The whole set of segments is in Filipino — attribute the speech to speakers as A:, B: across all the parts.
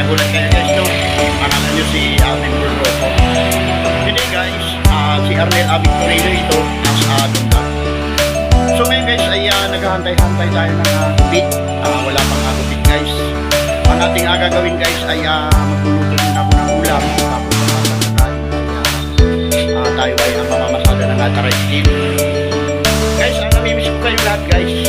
A: nagulat kayo guys, no? Pangalan nyo si Alvin Burroso. Today guys, ah, si Arnel Abing Torino ito, as uh, Dundan. So ngayon guys, ay uh, naghahantay-hantay tayo ng uh, gupit. Ah, wala pang uh, guys. Ang ating uh, gagawin guys ay uh, magluluto muna po ng ulam. Tapos mamasada tayo. Ay, ah, ah, tayo ay uh, mamamasada ng uh, team. Guys, uh, namimiss ko kayo lahat guys.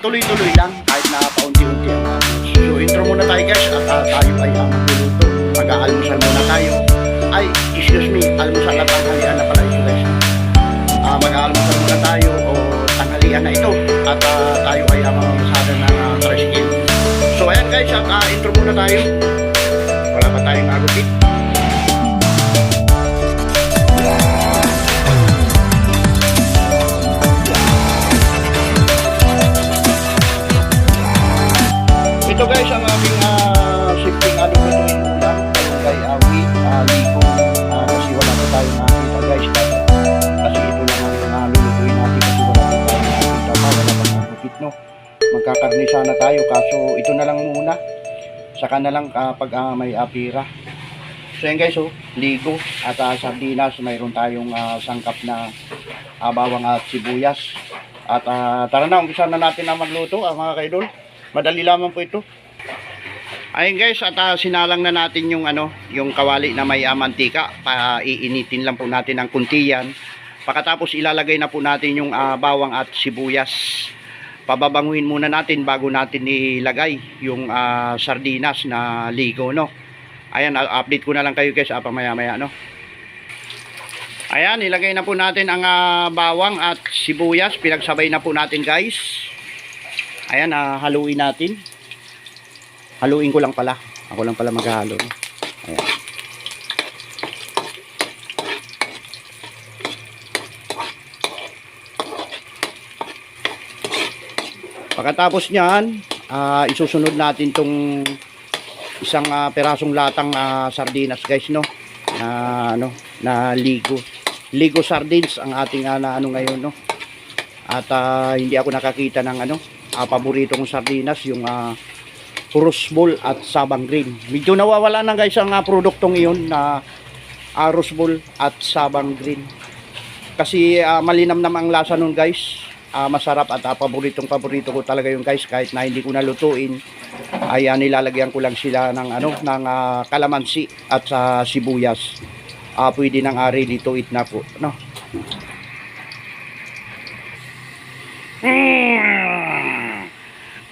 A: Tuloy-tuloy lang kahit na paunti-unti ang uh, So, intro muna tayo guys at ah, tayo ay uh, magluluto. Mag-aalmusal muna tayo. Ay, excuse me, almusal at tanghalian na pala ito guys. Ah, mag-aalmusal muna tayo o tanghalian na ito at ah, tayo ay uh, mamamasada ng uh, tricycle. So, ayan guys, at ah, intro muna tayo. Wala pa tayong agupit. Ito guys. Ang aming uh, shifting ano lutuin ulam kay Awi, uh, Liko, uh, kasi wala na tayong nakita guys. Kasi, ito lang ang uh, lulutuin natin. Kasi wala na tayong nakita pa, wala pa ng gupit no? Magkakarni sana tayo. Kaso ito na lang muna. Saka na lang kapag uh, may apira. So yan guys oh, ligo at uh, sardinas. Mayroon tayong uh, sangkap na uh, bawang at sibuyas. At uh, tara na. Umpisa na natin na magluto ah, mga kaidol Madali lamang po ito. Ayun guys, at ah, sinalang na natin yung ano, yung kawali na may ah, mantika. Pa iinitin lang po natin ng kunti yan. Pagkatapos ilalagay na po natin yung ah, bawang at sibuyas. Pababanguhin muna natin bago natin ilagay yung ah, sardinas na ligo, no. Ayan, update ko na lang kayo guys, ah, pamaya-maya, no. Ayan, ilagay na po natin ang ah, bawang at sibuyas. Pinagsabay na po natin guys. Ayan, ah, haluin natin. Haluin ko lang pala. Ako lang pala maghahalo. Ayan. Pagkatapos niyan, ah, isusunod natin tong isang ah, perasong latang ah, sardinas guys no na ano na ligo ligo sardines ang ating ah, na ano ngayon no at ah, hindi ako nakakita ng ano ah, paborito kong sardinas yung uh, Rose Bowl at Sabang Green. Medyo nawawala na guys ang uh, produktong iyon na uh, Rose Bowl at Sabang Green. Kasi uh, malinam naman ang lasa nun guys. Uh, masarap at uh, paboritong paborito ko talaga yung guys kahit na hindi ko nalutuin ay uh, nilalagyan ko lang sila ng ano ng uh, kalamansi at sa sibuyas. Uh, pwede nang uh, ready to eat na po, no. Mm.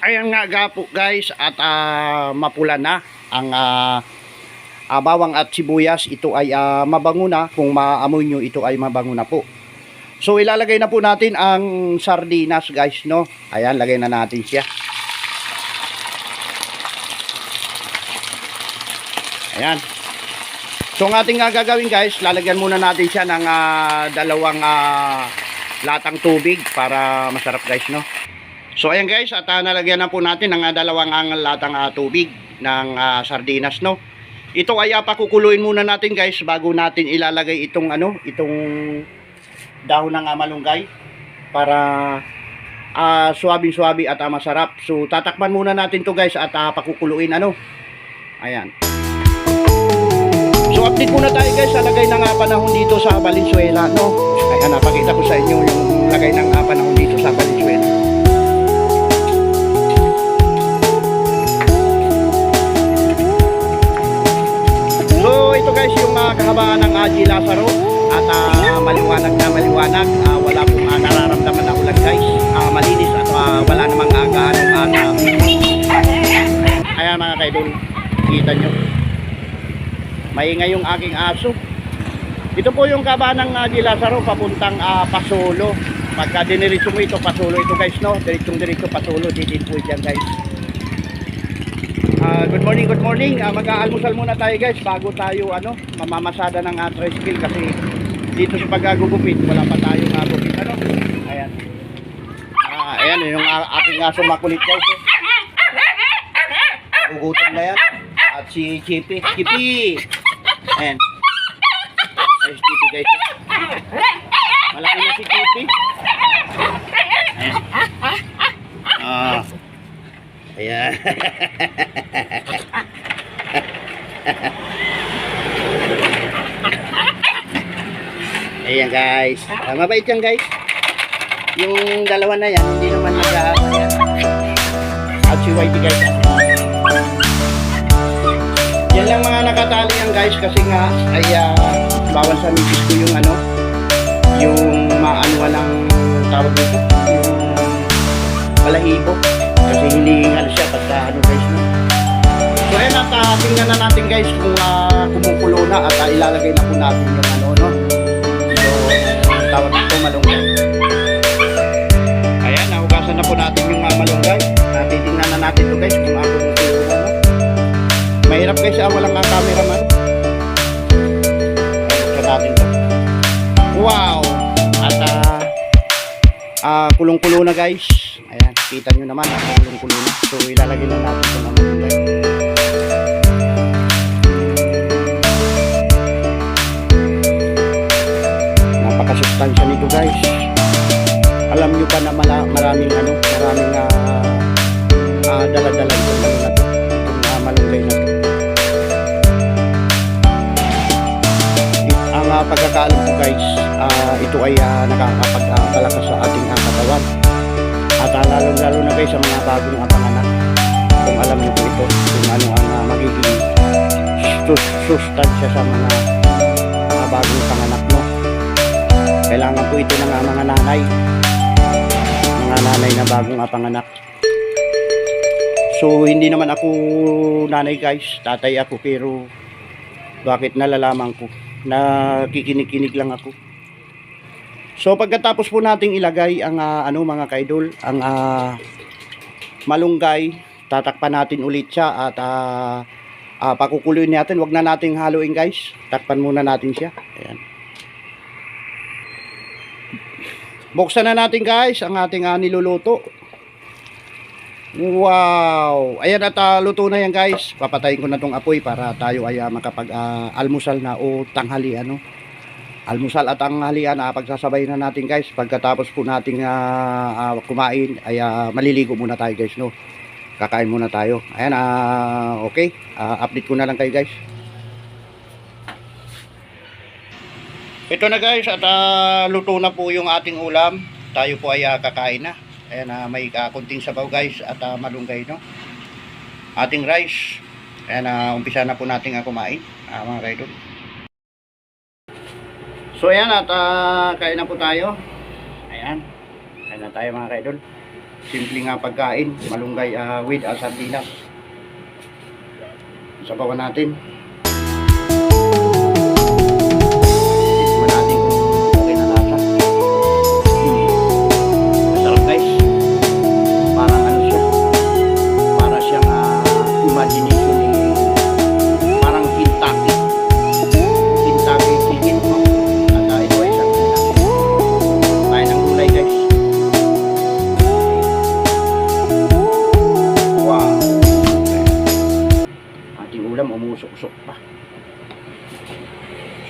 A: Ayan nga gapo guys at ah, mapula na ang ah, ah, bawang at sibuyas. Ito ay ah, mabango na. Kung maamoy nyo ito ay mabango na po. So ilalagay na po natin ang sardinas guys no. Ayan lagay na natin siya. Ayan. So ang ating ah, gagawin guys, lalagyan muna natin siya ng ah, dalawang ah, latang tubig para masarap guys no. So ayan guys, at uh, nalagyan na po natin ng uh, dalawang ang latang uh, tubig ng uh, sardinas no. Ito ay uh, muna natin guys bago natin ilalagay itong ano, itong dahon ng uh, malunggay para uh, suwabing-suwabi at uh, masarap. So tatakpan muna natin to guys at uh, pakukuluin ano. Ayan. So update muna tayo guys sa lagay ng uh, panahon dito sa Valenzuela no. Ayan, napakita ko sa inyo yung lagay ng uh, panahon dito sa Valenzuela. Guys yung uh, ng Aji Lazaro at uh, maliwanag na maliwanag. Uh, wala pong uh, nararamdaman na ulan guys. Uh, malinis at uh, wala namang uh, gaanong uh, na... Ayan mga kaidol, kita nyo. Maingay yung aking aso. Ito po yung kahabaan ng Aji Lazaro papuntang uh, Pasolo. Pagka diniritso mo ito, Pasolo ito guys no. Diritsong diretso Pasolo, didin po dyan guys. Ah, good morning, good morning. Ah, mag-aalmusal muna tayo guys bago tayo ano, mamamasada ng uh, tricycle kasi dito sa pagagugupit wala pa tayong uh, gupit ano. Ayan. Ah, ayan yung uh, aking aso makulit guys. Eh. nagugutom na yan. At si Chippy. Chippy! Ayan. Ay, Chippy guys. Malaki na si Chippy. Ayan. Ah. Ayan. Ayan guys. Ah, mabait yan guys. Yung dalawa na yan, hindi naman nag-aano yan. Si YT guys. Yan lang mga nakatali yan guys kasi nga ay ah, bawal sa misis ko yung ano yung maano walang tawag dito yung balahibo kasi hinihingal siya pagka ano guys no. So ayun at ah, tingnan na natin guys kung ah, kumukulo na at ah, ilalagay na po natin yung ano no. So tawag dito malunggay. Ayan, nahugasan na po natin yung uh, malunggay. Uh, titingnan na natin to guys kung ako sino na. Mahirap guys, ah, walang uh, cameraman. Buksan natin to. Wow! At ah, ah, kulong-kulo na guys. Ayan, kita nyo naman, ah, kulong-kulo na. So ilalagay na natin ito ng malunggay. Napakasustansya nito guys alam nyo ba na mala, maraming ano, maraming ah ah, dala-dala itong ano na to, itong uh, malunggay na ang uh, pagkakaalam ko guys, ah, ito ay uh, nakakapagpalakas sa ating uh, katawan. At lalo-lalo na guys sa mga bagong uh, panganak. Kung alam nyo po ito, kung ano ang uh, magiging sus- sustansya sa mga uh, bagong panganak no. Kailangan po ito ng uh, mga nanay mga nanay na bagong apanganak. So hindi naman ako nanay guys, tatay ako pero bakit nalalaman ko na kikinig-kinig lang ako. So pagkatapos po nating ilagay ang ah, ano mga kaidol, ang ah, malunggay, tatakpan natin ulit siya at ah, ah, pakukuluin natin, wag na nating haluin guys. Takpan muna natin siya. Ayan. Buksan na natin guys ang ating uh, niluluto. Wow! Ayan at uh, luto na yan guys. Papatayin ko na tong apoy para tayo ay uh, makapag uh, na o tanghali ano. Almusal at tanghalian uh, pagsasabay na natin guys. Pagkatapos po nating uh, uh, kumain ay uh, maliligo muna tayo guys no. Kakain muna tayo. Ayan uh, okay. Uh, update ko na lang kayo guys. Ito na guys at ah, luto na po yung ating ulam. Tayo po ay ah, kakain na. Ayan ah, may uh, kunting sabaw guys at ah, malunggay no. Ating rice. Ayan ah, umpisa na po natin ah, kumain. Ah, mga kaidol. So ayan at ah, kain na po tayo. Ayan. Kain na tayo mga kaidol. Simple nga pagkain. Malunggay ah, with ah, sardinas. Sabawan natin.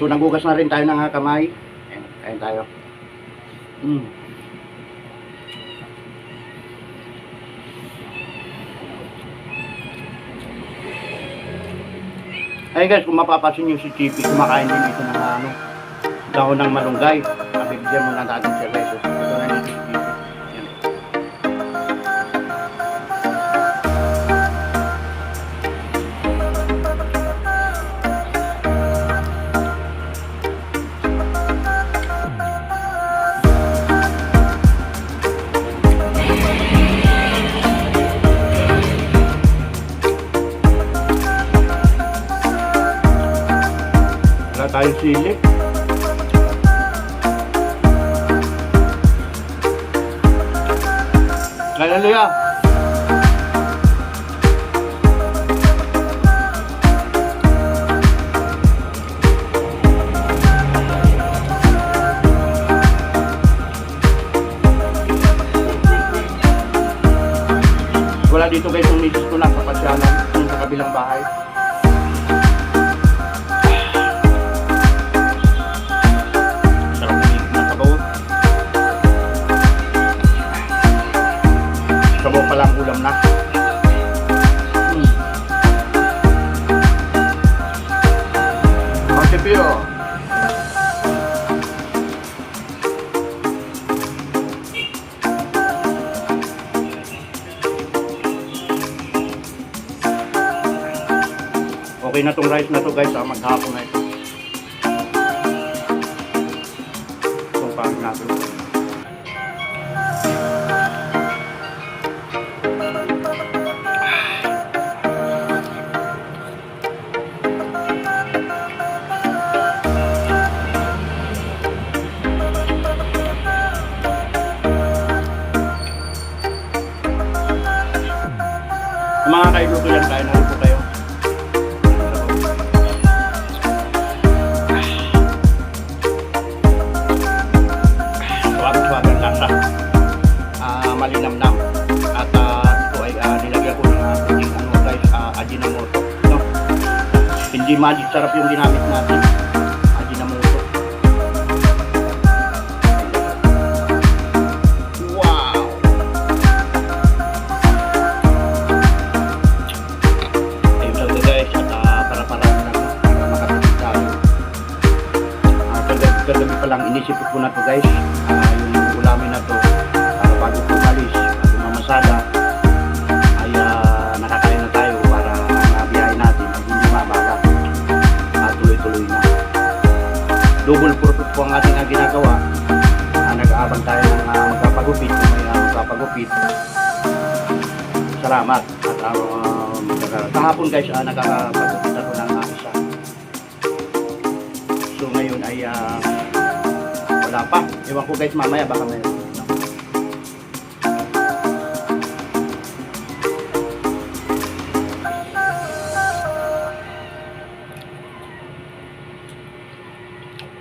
A: So nagugas na rin tayo ng ah, kamay. Ayan, kain tayo. Mm. Ay guys, kung mapapansin nyo si Chippy, kumakain din ito ng ano, dahon ng malunggay. Nabibigyan mo na natin siya guys. Ito Wala tayong sili. Hallelujah. Wala dito guys yung misis ko lang kapasyalan. sa kabilang bahay. Sabaw pa lang ulam na. Hmm. Pio. Okay na tong rice na to guys, ah, maghapon na ito. Hindi magic sarap yung ginamit natin. Ajinomoto. Wow! Ayun lang to guys. At ah, para-para na para makatipid tayo. Ah, kagabi, kagabi pa lang inisip ko na to guys. Double purpose po ang ating ginagawa. Ah, nag-aabang tayo ng uh, magpapagupit may uh, magpapagupit. Salamat. At um, kahapon guys, uh, nagpapagupit ako ng uh, isa. So ngayon ay ah, wala pa. Ewan ko guys mamaya baka mayroon.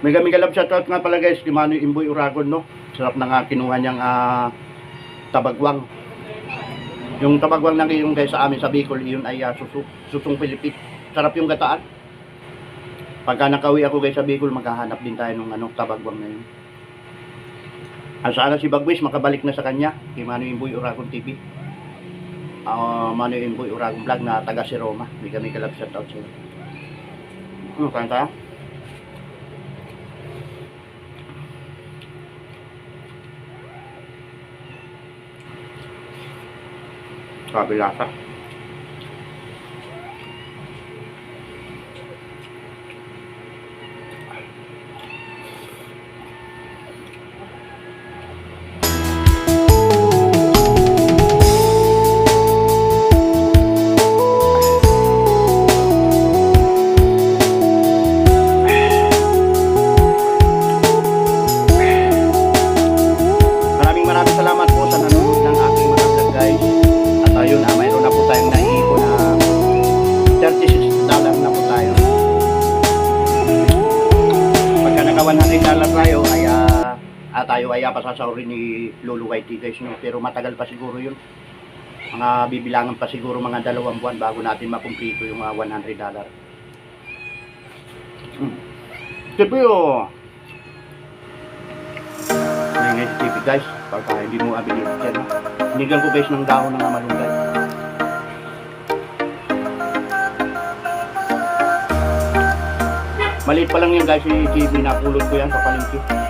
A: Mega mega love shoutout nga pala guys kay Manoy Imboy Uragon no. Sarap na nga kinuha niyang ah, tabagwang. Yung tabagwang na yung guys sa amin sa Bicol, yun ay ah, susu, susung Pilipik. Sarap yung gataan. Pagka nakawi ako guys sa Bicol, maghahanap din tayo ng ano, tabagwang na yun. Ang sana si Bagwis makabalik na sa kanya, kay Manoy Imboy Uragon TV. Ah, Manoy Imboy Uragon Vlog na taga si Roma. May kami kalab shoutout sa'yo. Ano, kain Sabi lasa. Tayo ay pasasaurin ni Lolo Whitey guys. No? Pero matagal pa siguro yun. Mga bibilangan pa siguro mga dalawang buwan bago natin makumplito yung ah, 100 dollar. Hmm. Siyempre, oh. Ngayon ngayon TV guys, pagka hindi mo abili yan. Ko guys ng dahon ng malunggay. Maliit pa lang yan guys, yung TV napulot ko yan sa.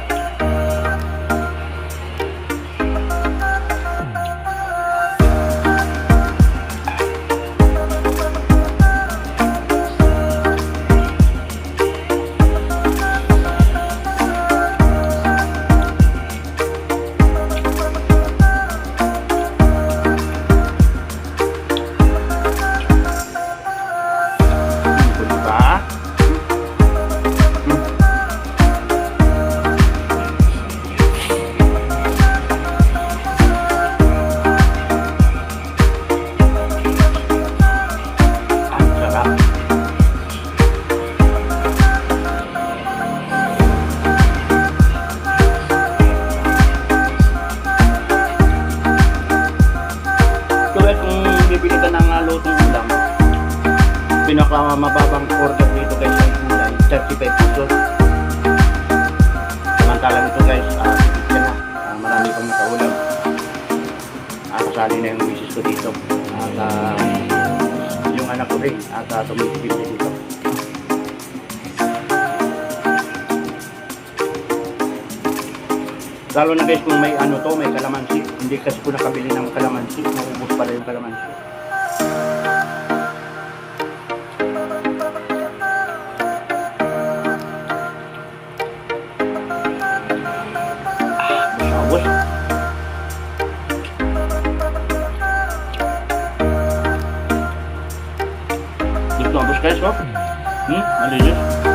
A: sumali na yung misis ko dito. At uh, yung anak ko rin at ah, uh, tumitigil na dito. Lalo na guys kung may ano to, may kalamansi. Hindi kasi ko nakabili ng kalamansi. Maubos pala yung kalamansi. 说，嗯，哪里